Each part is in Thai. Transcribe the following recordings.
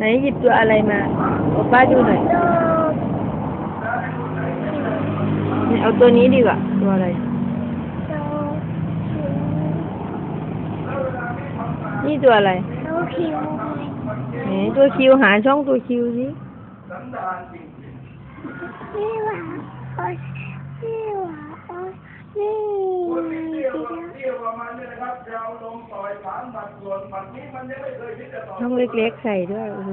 ไหนหยิบตัวอะไรมาเอาป้าดูหน่อยโลกนี่เอาตัวนี้ดีกว่า ตัวอะไรโลกนี่ตัวอะไรโลกคิวไหนตัวคิวหาช่องตัวคิวสินี่หว่าโอ้ยนี่หว่าโอ้ยนี่เดียว ช่องเล็กๆใส่ด้วยโอ้โห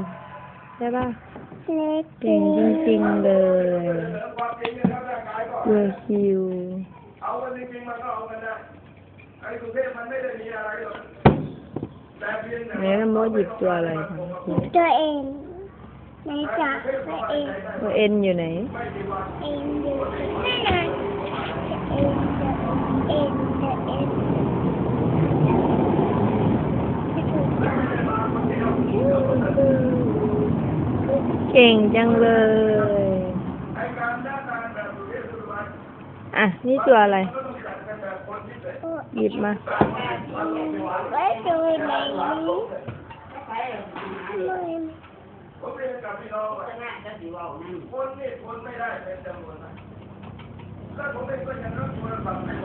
ใช่ป่ะเล็กเก่งจริงๆเลยตัวคิวเอากันจริงๆมันก็เอากันได้ไอ้สุเทพมันไม่ได้มีอะไรหรอกแต่เพียงแต่ไหนน้ำมดหยิบตัวอะไรมาตัวเองในจ่าตัวเองตัวเอ็นอยู่ไหนเองอยู่นั่นไงเองเองเองไม่ถูกต้อง เก่งจังเลย อะ นี่ตัวอะไร หยิบมาไว้ดูในนี้ไม่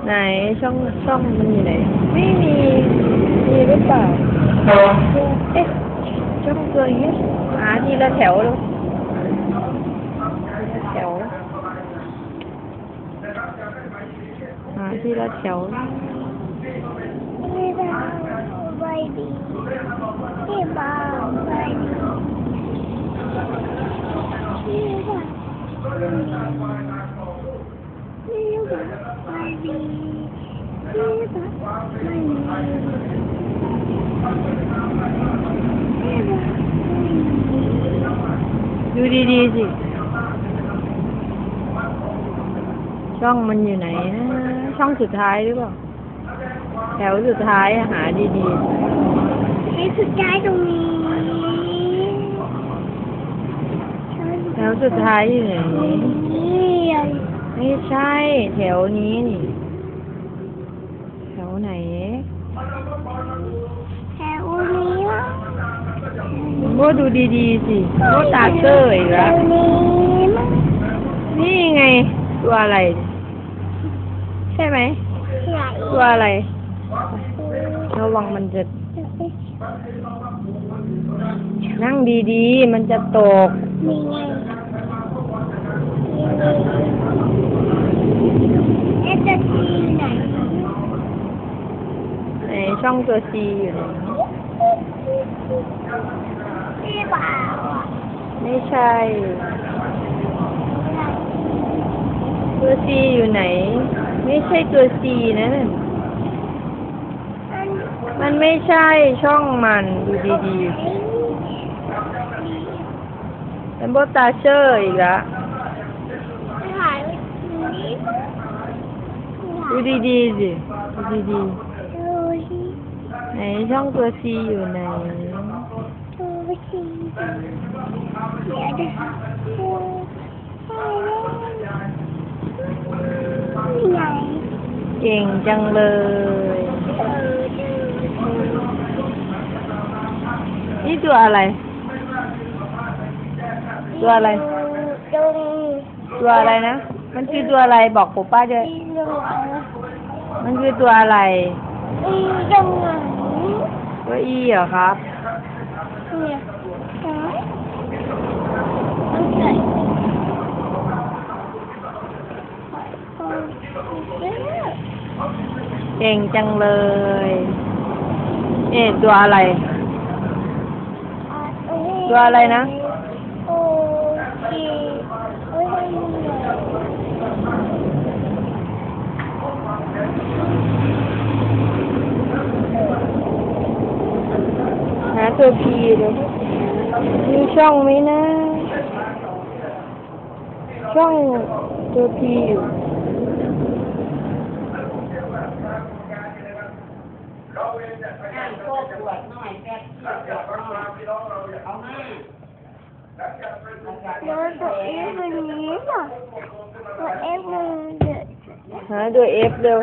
ไหนช่องช่องมันอยู่ไหน ไม่มี มีหรือเปล่า เอ๊ะ ช่องตัวนี้หาทีละแถวเลยแถว หาทีละแถวไม่ได้ไว้ดีที่บ้านไว้ดีที่บ้านที่บ้านไว้ดีที่บ้านไม่มีที่บ้านไม่มีดูดีๆสิช่องมันอยู่ไหนนะช่องสุดท้ายหรือเปล่า แถวสุดท้ายอะหาดีให้สุดท้ายตรงนี้ๆแถวสุดท้ายอยู่ไหนนี่เลยไม่ใช่ แถวนี้นี่ แถวไหน แถวนี้วะโมดูดีๆสิโมตาเตอร์อีกแถแล้ววนี้มั้งนี่ไง ตัวอะไรใช่ไหมใหญ่ตัวอะไร ระวังมันจะ นั่งดีๆ มันจะตกนี่ไงเอ๊ะจะที่ไหนไหนช่องตัวซีอยู่ไหนที่บ่าวอะไม่ใช่ตัวซีอยู่ไหน ไม่ใช่ตัวซีนะนั่นมันไม่ใช่ช่องมันดูดีๆเป็นโบตาเชอร์อีกล้วถ่ายนี้ดูดีๆสิดูดีดูสิๆไหนช่องตัวซีอยู่ไหนดูสิเดี๋ยวเดี๋ยว ไงเก่งจังเลยนี่ตัวอะไร ตัวอะไรตรงตัวอะไรนะ มันคือตัวอะไรบอกปู่ป้าด้วยที่ตรงไหนมันคือตัวอะไร อีตรงไหนตัวอีเหรอครับ เนี่ยไหนโอเค เก่งจังเลย เอ๊ะตัวอะไร ตัวอะไรนะหาตัวพีเลยมีช่องไหมนะ ช่องตัวพีอยู่ Nó đội ép mình nhím à? Nó ép mình... Hả, đội ép đâu?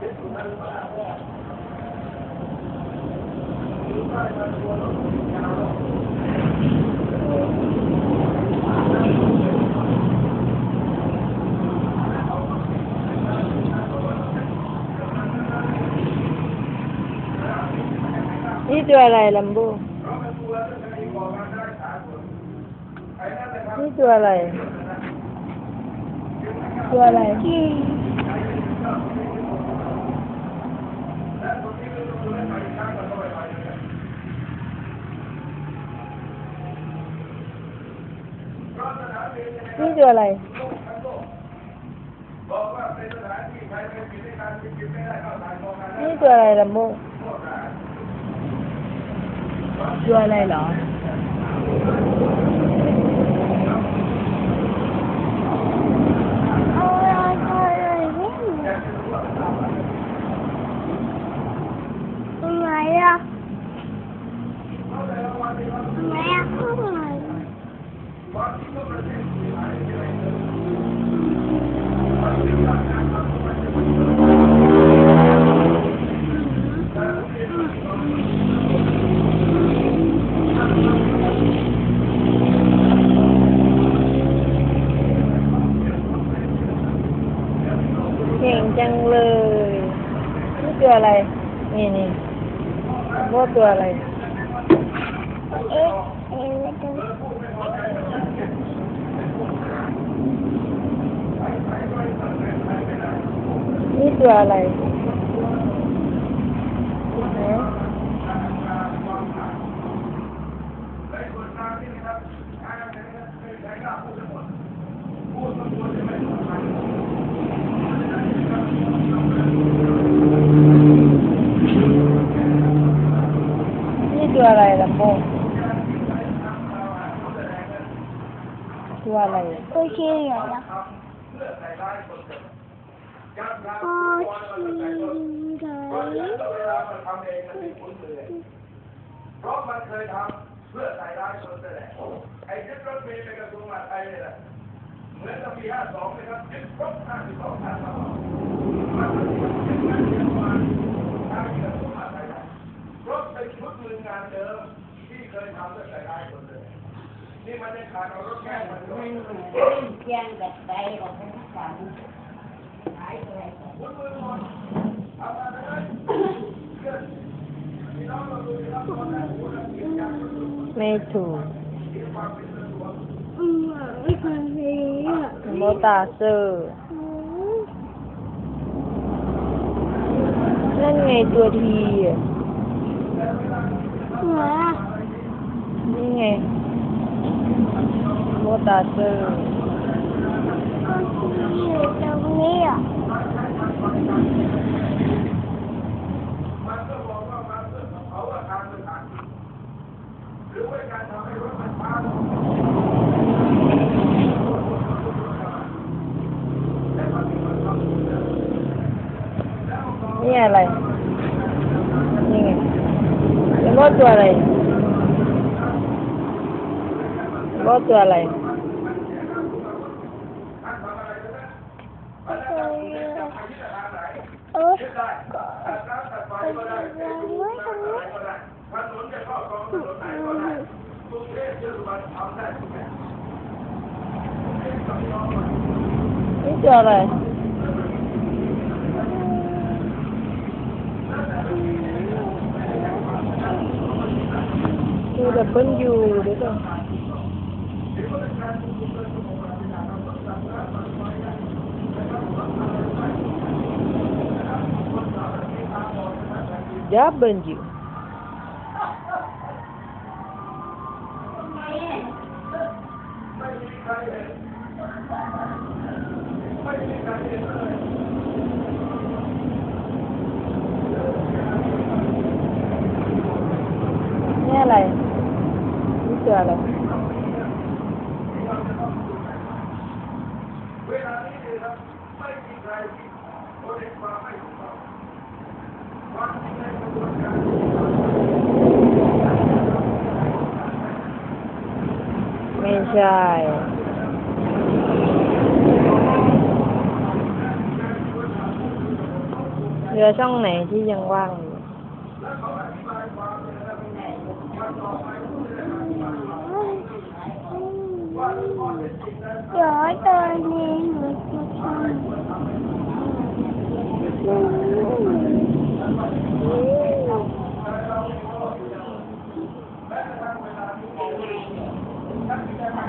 นี่ตัวอะไรลัมโบเพราะมันตัวจะมีก่อการได้สาผลไอ้นั่นนะครับนี่ตัวอะไร ตัวอะไร นที่เนี่ย นี่ตัวอะไร โลกทั้งโลกบอกว่าเป็นสถานที่ใครเป็นกิจการที่กินไม่ได้เข้าทางมองกัน นี่ตัวอะไรลัมโบ โทษนะ ตัวอะไรเหรอ เอาอะไรอะไรนี่ทำไมอ่ะ เก่งจังเลยนี่ตัวอะไร นี่นี่ลัมโบตัวอะไร เอ๊ะเอ๊ะแล้วนี่ตัวอะไรฮะนี่ตัวอะไรลัมโบตัวอะไรอะ โอเคเหรอโอเคเลยเพราะมันเคยทำเพื่อใส่ร้ายคนแต่แหละไอ้ยึดรถเมล์ไปกระทรวงมหาดไทยเนี่ยแหละเหมือนกับปี52นะครับยึดครบ52คันมามันเป็นยึดงานเดียวมาทางที่กระทรวงมหาดไทยนะรถเป็นชุดมืองานเดิมที่เคยทำเพื่อใส่ร้ายคนเลย นี่มันยังขาดเอารถแก้มันด้วมัยนเจียงแบบใดออกไปทั้งฝันหายไปวุ้นมือหมดเอามาเลยเพื่อนพี่น้องเราเสียงยางมันดูไม่ถูกอืมไม่เคยเห็นอะลัมตาเซอร์นั่นไงตัวทีอะนี่ไง ลัมตาเซอร์ก็อยู่ตรงนี้อะมันก็บอกว่ามันเพื่อเขาอาคารสถานที่หรือว่าการทำให้รถมันช้าลงและมันมีมันทำอยู่แล้วแล้วก็นี่อะไร นี่ไงรโบตัวอะไรไม่เคยเห็นอะเออยึดได้ตัดน้ำตัดไฟก็ได้เทปูนน้ำอะไร กอย่าง นี่ตัวอะไร ดูดับเบิลยูเดี๋ยวก่อนดับเบิลยู ทำไมเนี่ยเอ มีใครเห็นไม่มีใครเห็นเลย นี่อะไรนี่คืออะไ รเวลานี้เนี่ยครับ ไม่มีใครที่โดนเห็นความไม่ถูกต้องความจริงในกระบวนการ ไม่ใช่ เรือช่องไหนที่ยังว่างอยู่ เดี๋ยวตอนนี้หนูจะทำ